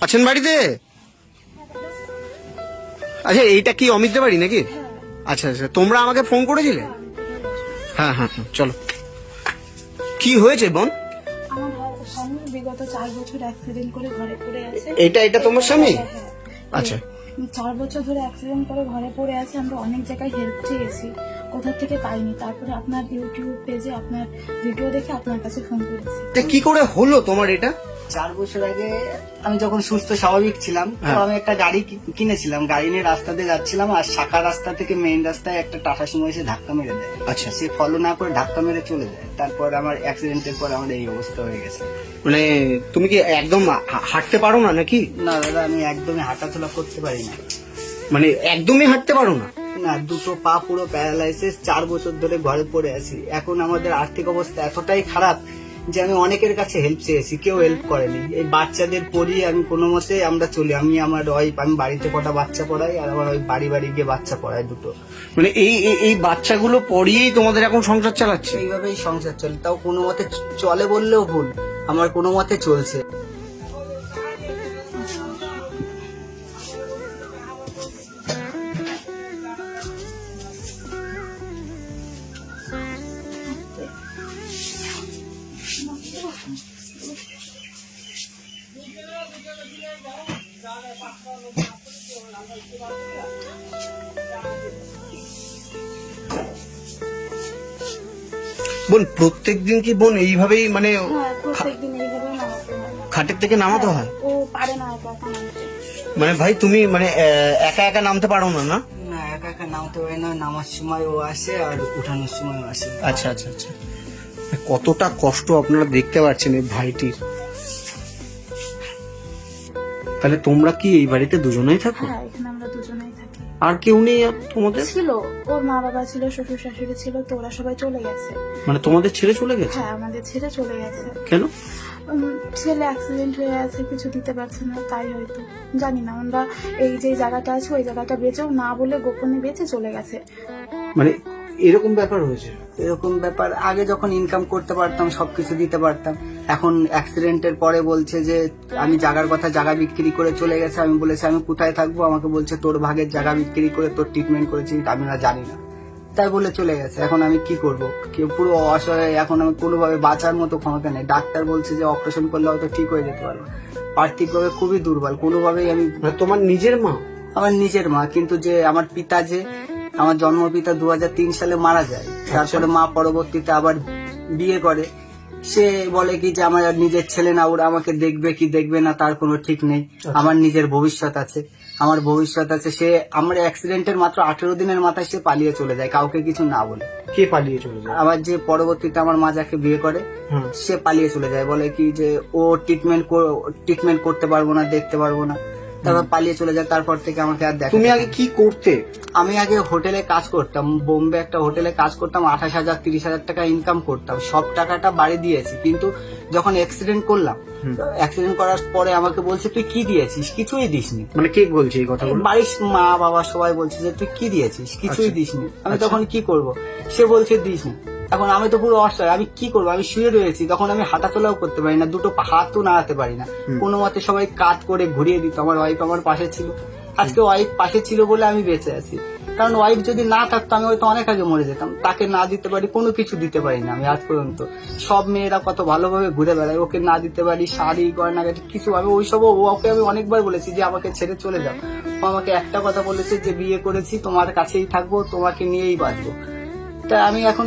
আছেন বাড়িতে? আচ্ছা এইটা কি অমিতদের বাড়ি নাকি? আচ্ছা আচ্ছা তোমরা আমাকে ফোন করেছিলে? হ্যাঁ হ্যাঁ হ্যাঁ, চলো। কি হয়েছে বোন? বিগত চার বছর অ্যাক্সিডেন্ট করে ঘরে পড়ে আছে। এটা এটা তোমার স্বামী? হ্যাঁ, হ্যাঁ। আচ্ছা। চার বছর ধরে অ্যাক্সিডেন্ট করে ঘরে পড়ে আছে আমরা অনেক জায়গায় হেল্প চেয়েছি। কোথা থেকে পাইনি? তারপরে আপনার ইউটিউব পেজে আপনার ভিডিও দেখে আপনার কাছে ফোন করেছি। কি করে হলো তোমার এটা? চার বছর আগে আমি যখন সুস্থ স্বাভাবিক ছিলাম তো হ্যাঁ। আমি একটা গাড়ি কিনেছিলাম। গাড়ি নিয়ে রাস্তা দিয়ে যাচ্ছিলাম আর শাখা রাস্তা থেকে মেইন রাস্তায় একটা টাটা সুমো এসে ধাক্কা মেরে দেয়। আচ্ছা। সে ফলো না করে ধাক্কা মেরে চলে যায়। তারপর আমার অ্যাক্সিডেন্টের পর আমার এই অবস্থা হয়ে গেছে। মানে তুমি কি একদম হাঁটতে পারো না নাকি? না দাদা আমি একদমই হাঁটাচলা করতে পারি না। মানে একদমই হাঁটতে পারো না? না দুটো পা পুরো প্যারালাইসিস চার বছর ধরে ঘরে পড়ে আছি। এখন আমাদের আর্থিক অবস্থা এতটাই খারাপ যে আমি অনেকের কাছে হেল্প চেয়েছি কেউ হেল্প করেনি। এই বাচ্চাদের পড়িয়ে আমি কোনো মতে আমরা চলি। আমি আমার ওয়াইফ আমি বাড়িতে কটা বাচ্চা পড়াই আর আমার ওই বাড়ি বাড়ি গিয়ে বাচ্চা পড়াই দুটো। মানে এই এই- এই বাচ্চাগুলো পড়িয়েই তোমাদের এখন সংসার চালাচ্ছে? এইভাবেই সংসার চলে। তাও কোনো মতে চলে বললেও ভুল। আমার কোনো মতে চলছে। বোন প্রত্যেক দিন কি বোন এইভাবেই মানে হ্যাঁ হয়। খাটের থেকে নামাতে হয় ও পারে না একা একা নামতে। মানে ভাই তুমি মানে একা একা নামতে পারো না না? না একা একা নামতে পারি না। নামার সময় ও আসে আর উঠানোর সময় ও আসে। আচ্ছা আচ্ছা আচ্ছা। কতটা কষ্ট আপনারা দেখতে পাচ্ছেন এই ভাইটির। তাহলে তোমরা কি এই বাড়িতে দুজনেই থাকো? হ্যাঁ এখানে আমরা দুজনেই থাকি। আর কেউ নেই আর তোমাদের? ছিল ওর মা বাবা ছিল শ্বশুর শাশুড়ি ছিল তো ওরা সবাই চলে গেছে। মানে তোমাদের ছেড়ে চলে গেছে? হ্যাঁ আমাদের ছেড়ে চলে গেছে। কেন? ছেলে অ্যাক্সিডেন্ট হয়ে আছে কিছু দিতে পারছে না তাই হয়তো জানি না আমরা এই যে জায়গাটা আছে ওই জায়গাটা বেচেও না বলে গোপনে বেঁচে চলে গেছে। মানে এরকম ব্যাপার হয়েছে? এরকম ব্যাপার। আগে যখন ইনকাম করতে পারতাম সবকিছু দিতে পারতাম। এখন অ্যাক্সিডেন্টের পরে বলছে যে আমি জায়গার কথা জায়গা বিক্রি করে চলে গেছে। আমি বলেছি আমি কোথায় থাকব? আমাকে বলছে তোর ভাগের জায়গা বিক্রি করে তোর ট্রিটমেন্ট করেছি আমি না জানি না। তাই বলে চলে গেছে। এখন আমি কি করব? কেউ পুরো অসহায় এখন আমি কোনোভাবে বাঁচার মতো ক্ষমতা নেই। ডাক্তার বলছে যে অপারেশন করলে হয়তো ঠিক হয়ে যেতে পারব। আর্থিকভাবে খুবই দুর্বল। কোনোভাবেই আমি মানে তোমার নিজের মা? আমার নিজের মা কিন্তু যে আমার পিতা যে আমার জন্মপিতা দু হাজার তিন সালে মারা যায়। তারপরে মা পরবর্তীতে আবার বিয়ে করে। সে বলে কি যে আমার নিজের ছেলে না ওরা আমাকে দেখবে কি দেখবে না তার কোনো ঠিক নেই। আমার নিজের ভবিষ্যৎ আছে। আমার ভবিষ্যৎ আছে। সে আমার অ্যাক্সিডেন্টের মাত্র আঠেরো দিনের মাথায় সে পালিয়ে চলে যায় কাউকে কিছু না বলে। কে পালিয়ে চলে যায়? আবার যে পরবর্তীতে আমার মা যাকে বিয়ে করে সে পালিয়ে চলে যায়। বলে কি যে ও ট্রিটমেন্ট ট্রিটমেন্ট করতে পারব না দেখতে পারব না। তারপর পালিয়ে চলে যায় তারপর থেকে আমাকে আর দেখা তুমি আগে কি করতে? আমি আগে হোটেলে কাজ করতাম বোম্বে একটা হোটেলে কাজ করতাম আঠাশ হাজার তিরিশ হাজার টাকা ইনকাম করতাম। সব টাকাটা বাড়ি দিয়েছি কিন্তু যখন অ্যাক্সিডেন্ট করলাম অ্যাক্সিডেন্ট করার পরে আমাকে বলছে তুই কি দিয়েছিস? কিছুই দিসনি। মানে কে বলছে এই কথাগুলো? বাড়ির মা বাবা সবাই বলছে যে তুই কি দিয়েছিস? কিছুই আচ্ছা। দিসনি। আমি আচ্ছা। তখন কি করব? সে বলছে দিসনি। এখন আমি তো পুরো অসহায় আমি কি করব? আমি শুয়ে রয়েছি তখন আমি হাঁটাচলাও করতে পারি না দুটো হাতও নাড়াতে পারি না। কোনো মতে সবাই কাট করে ঘুরিয়ে দিত আমার ওয়াইফ আমার পাশে ছিল। আজকে ওয়াইফ পাশে ছিল বলে আমি বেঁচে আছি। কারণ ওয়াইফ যদি না থাকতো আমি হয়তো অনেক আগে মরে যেতাম। তাকে না দিতে পারি কোনো কিছু দিতে পারি না আমি আজ পর্যন্ত। সব মেয়েরা কত ভালোভাবে ঘুরে বেড়ায় ওকে না দিতে পারি শাড়ি গয়নাগাটি কিছু আমি ওইসব ওকে আমি অনেকবার বলেছি যে আমাকে ছেড়ে চলে যাও। ও আমাকে একটা কথা বলেছে যে বিয়ে করেছি তোমার কাছেই থাকব তোমাকে নিয়েই বাঁচবো। তা আমি এখন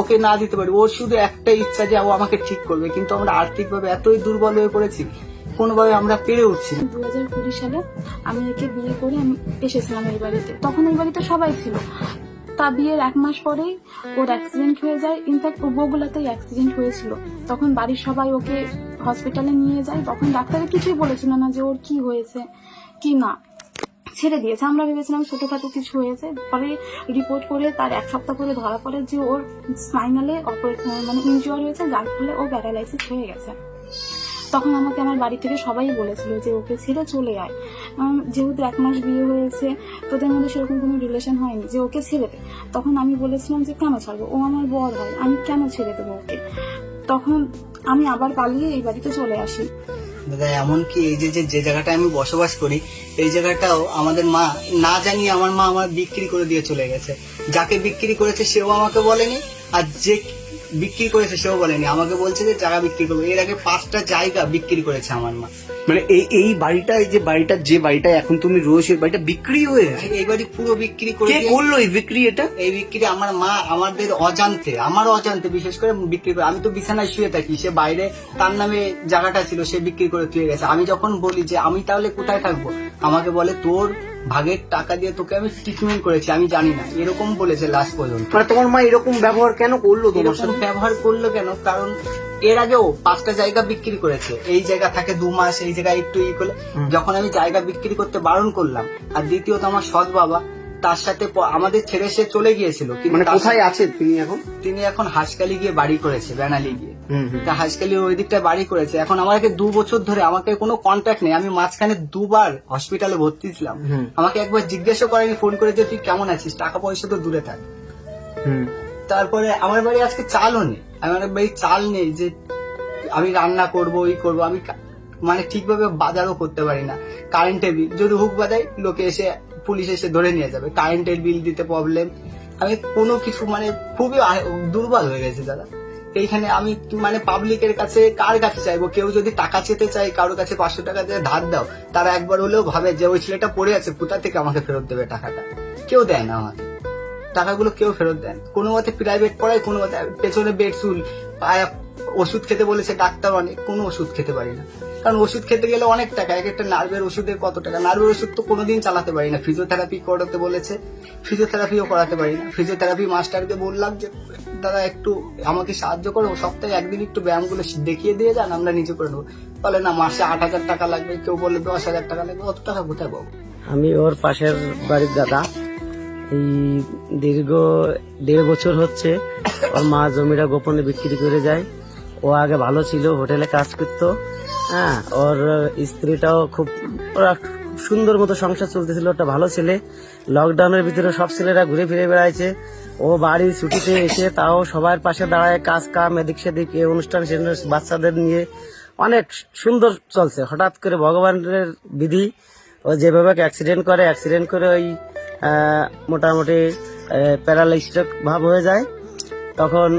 ওকে না দিতে পারি। ওর শুধু একটা ইচ্ছা যে ও আমাকে ঠিক করবে, কিন্তু আমরা আর্থিকভাবে এতই দুর্বল হয়ে পড়েছি, কোনোভাবে আমরা পেরে উঠছি দু হাজার কুড়ি সালে আমি একে বিয়ে করে আমি এসেছিলাম এই বাড়িতে। তখন এই বাড়িতে সবাই ছিল। তা বিয়ের এক মাস পরেই ওর অ্যাক্সিডেন্ট হয়ে যায়। ইনফ্যাক্ট ও বগুলাতেই অ্যাক্সিডেন্ট হয়েছিল। তখন বাড়ির সবাই ওকে হসপিটালে নিয়ে যায়। তখন ডাক্তারে কিছুই বলেছিল না যে ওর কি হয়েছে, কি না। ছেড়ে দিয়েছে। আমরা ভেবেছিলাম ছোটখাটো কিছু হয়েছে। পরে রিপোর্ট করে তার এক সপ্তাহ পরে ধরা পড়ে যে ওর স্পাইনালে মানে ইনজিওর হয়েছে, যার ফলে ও প্যারালাইসিস হয়ে গেছে। তখন আমাকে আমার বাড়ি থেকে সবাই বলেছিল যে ওকে ছেড়ে চলে আয়। যেহেতু এক মাস বিয়ে হয়েছে, তোদের মধ্যে সেরকম কোনো রিলেশন হয়নি যে ওকে ছেড়ে দে। তখন আমি বলেছিলাম যে কেন ছাড়বো? ও আমার বর হয়, আমি কেন ছেড়ে দেবো ওকে? তখন আমি আবার পালিয়ে এই বাড়িতে চলে আসি। দাদা এমনকি এই যে যে জায়গাটা আমি বসবাস করি, এই জায়গাটাও আমাদের মা না জানিয়ে আমার মা আমার বিক্রি করে দিয়ে চলে গেছে। যাকে বিক্রি করেছে সেও আমাকে বলেনি, আর যে বিক্রি করেছে সেও বলেনি। আমাকে বলছে যে জায়গা বিক্রি করব। এর আগে পাঁচটা জায়গা বিক্রি করেছে আমার মা। মানে এই এই বাড়িটা এই যে বাড়িটা যে বাড়িটা এখন তুমি রয়েছে এই বাড়িটা বিক্রি হয়ে গেছে এই বাড়ি পুরো বিক্রি করে কে করল এই বিক্রি এটা? এই বিক্রি আমার মা আমাদের অজান্তে আমার অজান্তে বিশেষ করে বিক্রি করে। আমি তো বিছানায় শুয়ে থাকি সে বাইরে তার নামে জায়গাটা ছিল সে বিক্রি করে তুলে গেছে। আমি যখন বলি যে আমি তাহলে কোথায় থাকব? আমাকে বলে তোর ভাগের টাকা দিয়ে তোকে আমি ট্রিটমেন্ট করেছি আমি জানি না। এরকম বলেছে লাস্ট পর্যন্ত। মানে তোমার মা এরকম ব্যবহার কেন করল তোমার এরকম সাথে? ব্যবহার করল কেন? কারণ এর আগেও পাঁচটা জায়গা বিক্রি করেছে। এই জায়গা থাকে দু মাস এই জায়গায় একটু ই করলে। যখন আমি জায়গা বিক্রি করতে বারণ করলাম আর দ্বিতীয়ত আমার সৎ বাবা তার সাথে আমাদের ছেড়ে সে চলে গিয়েছিল। মানে কোথায় আছে তিনি এখন? তিনি এখন হাসকালি গিয়ে বাড়ি করেছে বেনালি গিয়ে। তা হাসকালির ওই দিকটা বাড়ি করেছে। এখন আমাকে দু বছর ধরে আমাকে কোনো কন্ট্যাক্ট নেই। আমি মাঝখানে দুবার হসপিটালে ভর্তি ছিলাম। আমাকে একবার জিজ্ঞাসা করেনি ফোন করে যে তুই কেমন আছিস? টাকা পয়সা তো দূরে থাক। তারপরে আমার বাড়ি আজকে চালও নেই। আমার বাড়ি চাল নেই যে আমি রান্না করব ওই করব। আমি মানে ঠিকভাবে বাজারও করতে পারি না। কারেন্টে বিল যদি হুক বাজাই লোকে এসে পুলিশ এসে ধরে নিয়ে যাবে। কারেন্টের বিল দিতে প্রবলেম আমি কোনো কিছু মানে খুবই দুর্বল হয়ে গেছে দাদা। এইখানে আমি মানে পাবলিকের কাছে কার কাছে চাইব? কেউ যদি টাকা চেতে চাই কারোর কাছে পাঁচশো টাকা দিয়ে ধার দাও, তারা একবার হলেও ভাবে যে ওই ছেলেটা পড়ে আছে, কোথা থেকে আমাকে ফেরত দেবে টাকাটা? কেউ দেয় না আমাকে। টাকাগুলো কেউ ফেরত দেন কোনো মতে প্রাইভেট পড়ায়, কোনো মতে পেছনে বেডসুল ওষুধ খেতে বলেছে ডাক্তার অনেক, কোনো ওষুধ খেতে পারি না। কারণ ওষুধ খেতে গেলে অনেক টাকা, এক একটা নার্ভের ওষুধের কত টাকা? নার্ভের ওষুধ তো কোনোদিন চালাতে পারি না। ফিজিওথেরাপি করাতে বলেছে ফিজিওথেরাপিও করাতে পারি না। ফিজিওথেরাপি মাস্টারকে বললাম যে, দাদা, একটু আমাকে সাহায্য করো, সপ্তাহে একদিন একটু ব্যায়ামগুলো দেখিয়ে দিয়ে যান, আমরা নিজে করে নেব। বলে, না, মাসে আট হাজার টাকা লাগবে, কেউ বলে দশ হাজার টাকা লাগবে, অত টাকা কোথায় পাবো? আমি ওর পাশের বাড়ির দাদা। এই দীর্ঘ দেড় বছর হচ্ছে, ওর মা জমিটা গোপনে বিক্রি করে যায়। ও আগে ভালো ছিল, হোটেলে কাজ করতো। হ্যাঁ ওর স্ত্রীটাও খুব, ওরা সুন্দর মতো সংসার চলতেছিল, ওটা ভালো ছেলে। লকডাউনের ভিতরে সব ছেলেরা ঘুরে ফিরে বেড়াইছে। ও বাড়ির ছুটিতে এসে তাও সবার পাশে দাঁড়ায়, কাজ কাম, এদিক সেদিক অনুষ্ঠান বাচ্চাদের নিয়ে। অনেক সুন্দর চলছে, হঠাৎ করে ভগবানের বিধি। ও যেভাবে অ্যাক্সিডেন্ট করে অ্যাক্সিডেন্ট করে ওই মোটামুটি প্যারালাইস্ট্রোক ভাব হয়ে যায়। তখন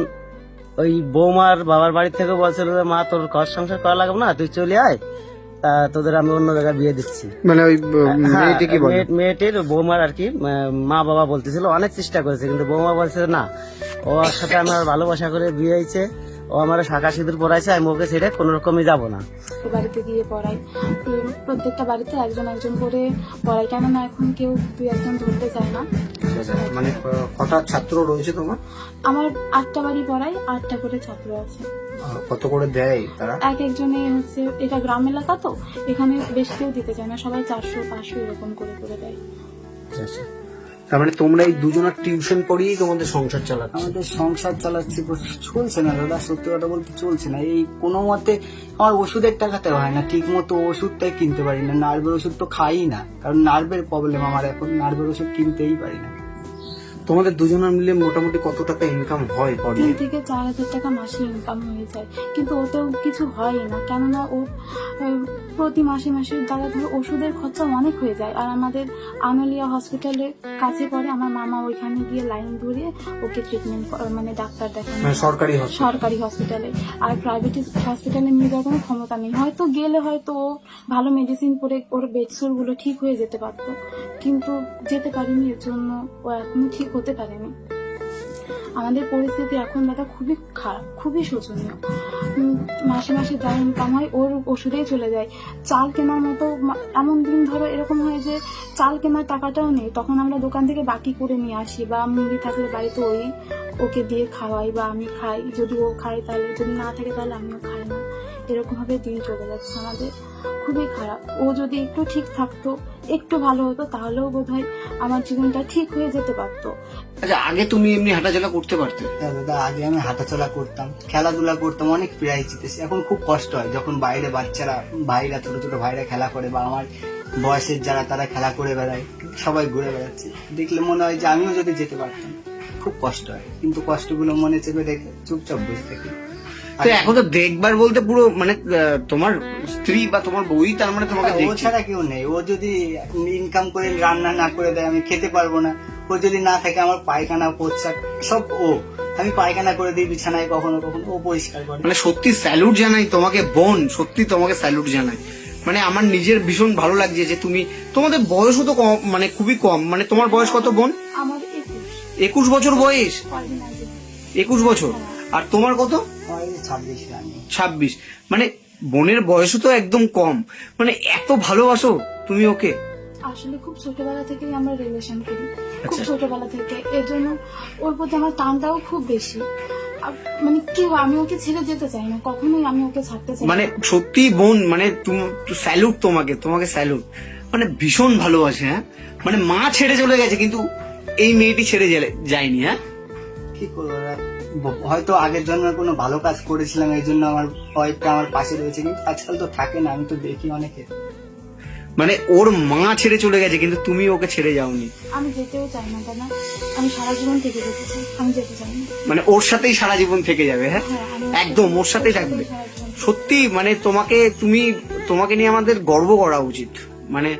ওই বৌমার বাবার বাড়ি থেকে বলছিল যে মা তোর ঘর সংসার করা লাগবে না তুই চলে আয়। তা তোদের আমি অন্য জায়গায় বিয়ে দিচ্ছি। মানে ওই হ্যাঁ, মেয়েটি কি বলে? মেয়েটির বৌমার আর কি মা বাবা বলতেছিল অনেক চেষ্টা করেছে কিন্তু বৌমা বলছে না ওর সাথে আমার ভালোবাসা করে বিয়ে হয়েছে ও আমার শাখা সিঁদুর পড়াইছে আমি ওকে ছেড়ে কোনো রকমই যাব না। বাড়িতে গিয়ে পড়াই প্রত্যেকটা বাড়িতে একজন একজন করে পড়াই কেননা এখন কেউ দুই একজন ধরতে চায় না। মানে কটা ছাত্র রয়েছে তোমার? আমার আটটা বাড়ি পড়াই আটটা করে ছাত্র আছে। কত করে দেয় তারা? এক একজনে হচ্ছে এটা গ্রাম এলাকা তো এখানে বেশি কেউ দিতে চায় না সবাই চারশো পাঁচশো এরকম করে করে দেয়। আচ্ছা, আচ্ছা। তার মানে তোমরা এই দুজনের টিউশন পড়িয়েই তোমাদের সংসার চালাচ্ছ? আমাদের সংসার চালাচ্ছি চলছে না দাদা সত্যি কথা বলতে চলছে না। এই কোনো মতে আমার ওষুধের টাকাতে হয় না ঠিক মতো ওষুধটাই কিনতে পারি না নার্ভের ওষুধ তো খাই না কারণ নার্ভের প্রবলেম আমার এখন নার্ভের ওষুধ কিনতেই পারি না। তোমাদের দুজনের মিলে মোটামুটি কত টাকা ইনকাম হয় পরে তিন থেকে চার হাজার টাকা মাসে ইনকাম হয়ে যায়। কিন্তু ওতেও কিছু হয় না। কেননা ও প্রতি মাসে মাসে দ্বারা ধরো ওষুধের খরচা অনেক হয়ে যায়। আর আমাদের আনোলিয়া হসপিটালের কাছে পরে আমার মামা ওইখানে গিয়ে লাইন ধরে ওকে ট্রিটমেন্ট মানে ডাক্তার দেখানো মানে সরকারি সরকারি হসপিটালে আর প্রাইভেট হসপিটালে নিয়ে যাওয়ার কোনো ক্ষমতা নেই। হয়তো গেলে হয়তো ও ভালো মেডিসিন পরে ওর বেডসোরগুলো ঠিক হয়ে যেতে পারতো। কিন্তু যেতে পারিনি এর জন্য ও এখনও ঠিক হতে পারেনি। আমাদের পরিস্থিতি এখন দাদা খুবই খারাপ, খুবই শোচনীয়। মাসে মাসে যা ইনকাম হয় ওর ওষুধেই চলে যায়। চাল কেনার মতো এমন দিন ধরো এরকম হয় যে চাল কেনার টাকাটাও নেই, তখন আমরা দোকান থেকে বাকি করে নিয়ে আসি বা মুড়ি থাকলে বাড়িতে ওই ওকে দিয়ে খাওয়াই বা আমি খাই, যদি ও খায় তাহলে, যদি না থাকে তাহলে আমিও খাই না। এরকমভাবে দিন চলে যাচ্ছে আমাদের। খুবই খারাপ। ও যদি একটু ঠিক থাকতো একটু ভালো হতো তাহলেও বোধহয় আমার জীবনটা ঠিক হয়ে যেতে পারতো। আচ্ছা আগে তুমি এমনি হাঁটাচলা করতে পারতে? হ্যাঁ দাদা আগে আমি হাঁটাচলা করতাম খেলাধুলা করতাম অনেক প্রাইজ জিতেছি। এখন খুব কষ্ট হয় যখন বাইরে বাচ্চারা ভাইরা ছোট ছোট ভাইরা খেলা করে বা আমার বয়সের যারা তারা খেলা করে বেড়ায় সবাই ঘুরে বেড়াচ্ছে। দেখলে মনে হয় যে আমিও যদি যেতে পারতাম খুব কষ্ট হয়। কিন্তু কষ্টগুলো মনে চেপে রেখে চুপচাপ বসে থাকি। তো এখন তো দেখবার বলতে পুরো মানে আহ, তোমার স্ত্রী বা তোমার বই তার মানে তোমাকে ও ছাড়া কেউ নেই। ও যদি ইনকাম করে রান্না না করে দেয় আমি খেতে পারব না। ও যদি না থাকে আমার পায়খানা পোচ্ছা সব ও। আমি পায়খানা করে দিই বিছানায় কখনো কখনো ও পরিষ্কার করে। মানে সত্যি স্যালুট জানাই তোমাকে বোন সত্যি তোমাকে স্যালুট জানাই। মানে আমার নিজের ভীষণ ভালো লাগছে যে তুমি তোমাদের বয়সও তো কম মানে খুবই কম। মানে তোমার বয়স কত বোন? আমার একুশ। বছর বয়স? একুশ বছর? আর তোমার কত? ছাব্বিশ ছাব্বিশ। মানে বোনের বয়সও তো একদম কম। মানে এত ভালোবাসো তুমি ওকে? আসলে খুব ছোটবেলা থেকেই আমরা রিলেশন করি। খুব আচ্ছা। ছোটবেলা থেকে। এর জন্য ওর প্রতি আমার টানটাও খুব বেশি। আর মানে কেউ আমি ওকে ছেড়ে যেতে চাই না। কখনোই আমি ওকে ছাড়তে চাই মানে সত্যি বোন মানে স্যালুট তোমাকে তোমাকে স্যালুট মানে ভীষণ ভালোবাসে হ্যাঁ? মানে মা ছেড়ে চলে গেছে কিন্তু এই মেয়েটি ছেড়ে গেলে- যায়নি হ্যাঁ? কি করব হয়তো আগের জন্মের কোনো ভালো কাজ করেছিলাম এই জন্য আমার ওয়াইফটা আমার পাশে রয়েছে কিন্তু আজকাল তো থাকে না আমি তো দেখি অনেকে। মানে ওর মা ছেড়ে চলে গেছে কিন্তু তুমি ওকে ছেড়ে যাওনি। আমি যেতেও চাই না দাদা আমি সারা জীবন থেকে যেতে চাই আমি যেতে চাই না। মানে ওর সাথেই সারা জীবন থেকে যাবে হ্যাঁ? হ্যাঁ, একদম ওর সাথেই থাকবে। সত্যি মানে তোমাকে তুমি তোমাকে নিয়ে আমাদের গর্ব করা উচিত। মানে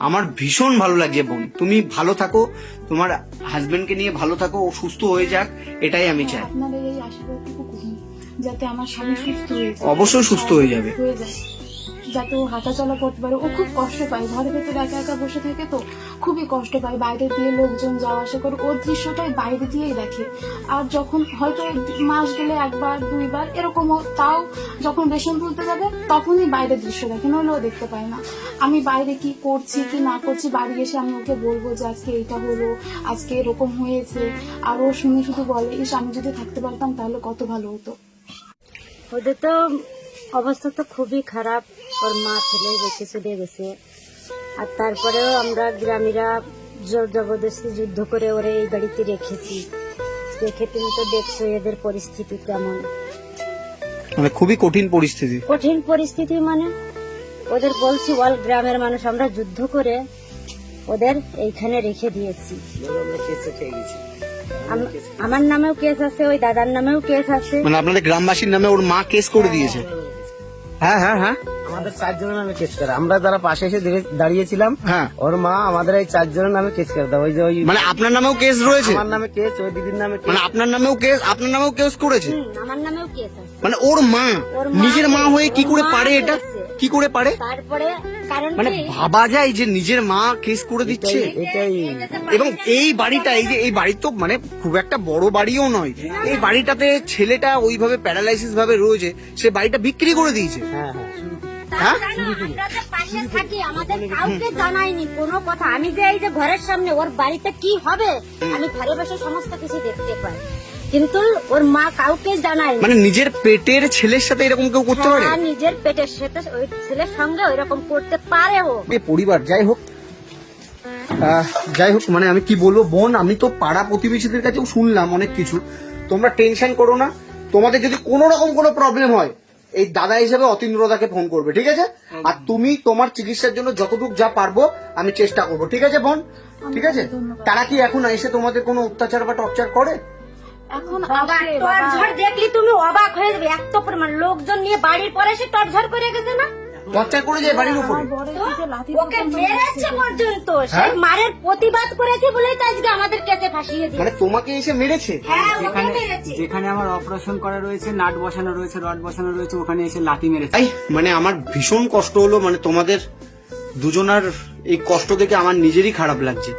আমার ভীষণ ভালো লাগছে বোন। তুমি ভালো থাকো তোমার হাজবেন্ডকে নিয়ে ভালো থাকো ও সুস্থ হয়ে যাক এটাই আমি চাই। আপনাদের এই আশীর্বাদটুকু করুন যাতে আমার স্বামী সুস্থ হয়ে যায়। অবশ্যই সুস্থ হয়ে যাবে। হয়ে যায়। যাতে ও হাঁটাচলা করতে পারে। ও খুব কষ্ট পায়। ঘরের ভেতরে একা একা বসে থাকে তো খুবই কষ্ট পায়। বাইরে দিয়ে লোকজন যাওয়া আসা করে। ওর দৃশ্যটাই বাইরে দিয়েই দেখে। আর যখন হয়তো মাস গেলে একবার, দুইবার এরকমও, তাও যখন রেশন তুলতে যাবে, তখনই বাইরের দৃশ্য দেখে। নাহলে ও দেখতে পায় না। আমি বাইরে কি করছি, কি না করছি, বাড়ি এসে আমি ওকে বলব যে আজকে এইটা হলো, আজকে এরকম হয়েছে। আর ও শুনে শুধু বলে, ইস, আমি যদি থাকতে পারতাম তাহলে কত ভালো হতো। ওদের তো অবস্থা তো খুবই খারাপ। ওর মা ফেলে রেখে চলে গেছে। আর তারপরেও আমরা গ্রামীরা জোর জবরদস্তি যুদ্ধ করে ওরা এই বাড়িতে রেখেছি। রেখে তুমি তো দেখছ এদের পরিস্থিতি কেমন। মানে খুবই কঠিন পরিস্থিতি। কঠিন পরিস্থিতি মানে ওদের বলছি অল গ্রামের মানুষ আমরা যুদ্ধ করে ওদের এইখানে রেখে দিয়েছি। আমার নামেও কেস আছে ওই দাদার নামেও কেস আছে। মানে আপনাদের গ্রামবাসীর নামে ওর মা কেস করে দিয়েছে। হ্যাঁ হ্যাঁ হ্যাঁ। আমাদের চারজনের নামে কেস করে। আমরা যারা পাশে এসে দাঁড়িয়েছিলাম হ্যাঁ। ওর মা আমাদের এই চারজনের নামে কেস করে দেয়। ওই যে ওই মানে আপনার নামেও কেস রয়েছে? আমার নামে কেস ওই দিদির নামে কেস মানে আপনার নামেও কেস আপনার নামেও কেস করেছে? আমার নামেও কেস আছে। মানে ওর মা? নিজের মা হয়ে কি করে পারে এটা? কি করে পারে? তারপরে কারণ মানে ভাবা যায় যে নিজের মা কেস করে দিচ্ছে? এটাই। এবং এই বাড়িটা এই যে এই বাড়ি তো মানে খুব একটা বড় বাড়িও নয়। এই বাড়িটাতে ছেলেটা ওইভাবে প্যারালাইসিস ভাবে রয়েছে সে বাড়িটা বিক্রি করে দিয়েছে। হ্যাঁ হ্যাঁ। হ্যাঁ? পাশে থাকি আমাদের কাউকে জানায়নি কোনো কথা আমি যে এই যে ঘরের সামনে ওর বাড়িতে কি হবে আমি ঘরে বসে সমস্ত কিছু দেখতে পাই কিন্তু ওর মা কাউকে জানায়নি মানে নিজের পেটের ছেলের সাথে এরকম কেউ করতে পারে? হ্যাঁ, নিজের পেটের সাথে ওই ছেলের সঙ্গে ওইরকম করতে পারে ও। পরিবার যাই হোক। যাই হোক মানে আমি কি বলব বোন আমি তো পাড়া প্রতিবেশীদের কাছেও শুনলাম অনেক কিছু। তোমরা টেনশন করো না। তোমাদের যদি কোনো রকম কোনো প্রবলেম হয় এই দাদা হিসেবে অতীন্দ্রদাকে ফোন করবে ঠিক আছে? আর তুমি তোমার চিকিৎসার জন্য যতটুকু যা পারব আমি চেষ্টা করব ঠিক আছে বোন? ঠিক আছে? তারা কি এখন এসে তোমাদের কোনো অত্যাচার বা টর্চার করে? এখন দেখলি তুমি অবাক হয়ে যাবে এত পরিমাণ লোকজন নিয়ে বাড়ির পরে এসে টর্চার করে গেছে না? টর্চার করে যায় বাড়ির উপরে। ওকে মেরেছে। পর্যন্ত। হ্যাঁ? সেই মারের প্রতিবাদ করেছে বলেই তো আজকে আমাদের কাছে ফাঁসিয়ে দিয়েছে। মানে তোমাকে এসে মেরেছে? হ্যাঁ ওকে যেখানে মেরেছে। যেখানে আমার অপারেশন করা রয়েছে নাট বসানো রয়েছে রড বসানো রয়েছে ওখানে এসে লাঠি মেরেছে। তাই মানে আমার ভীষণ কষ্ট হলো মানে তোমাদের দুজনার এই কষ্ট দেখে আমার নিজেরই খারাপ লাগছে।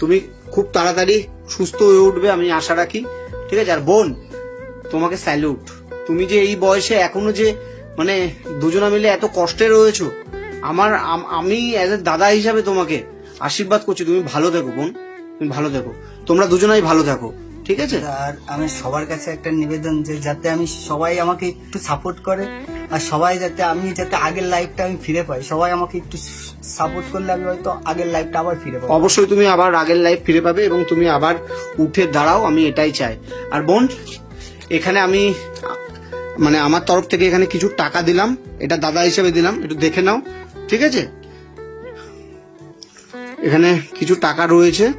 তুমি খুব তাড়াতাড়ি সুস্থ হয়ে উঠবে আমি আশা রাখি। ঠিক আছে? আর বোন তোমাকে স্যালুট। তুমি যে এই বয়সে এখনও যে মানে দুজনা মিলে এত কষ্টে রয়েছো। আমার আমি অ্যাজ এ দাদা হিসাবে তোমাকে আশীর্বাদ করছি। তুমি ভালো থেকো বোন তুমি ভালো থেকো তোমরা দুজনাই ভালো থাকো ঠিক আছে? আর আমি সবার কাছে একটা নিবেদন যে যাতে আমি সবাই আমাকে একটু সাপোর্ট করে আর সবাই যাতে আমি যাতে আগের লাইফটা আমি ফিরে পাই। সবাই আমাকে একটু সাপোর্ট করলে আমি হয়তো আগের লাইফটা আবার ফিরে পাবো। অবশ্যই তুমি আবার আগের লাইফ ফিরে পাবে এবং তুমি আবার উঠে দাঁড়াও আমি এটাই চাই। আর বোন এখানে আমি মানে আমার তরফ থেকে এখানে কিছু টাকা দিলাম এটা দাদা হিসেবে দিলাম একটু দেখে নাও ঠিক আছে? এখানে কিছু টাকা রয়েছে।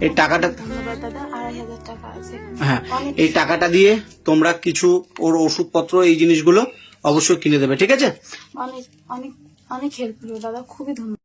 এই টাকাটা হ্যাঁ এই টাকাটা দিয়ে তোমরা কিছু ওর ওষুধপত্র এই জিনিসগুলো অবশ্যই কিনে দেবে ঠিক আছে? অনেক অনেক অনেক হেল্প দাদা খুবই ধন্যবাদ।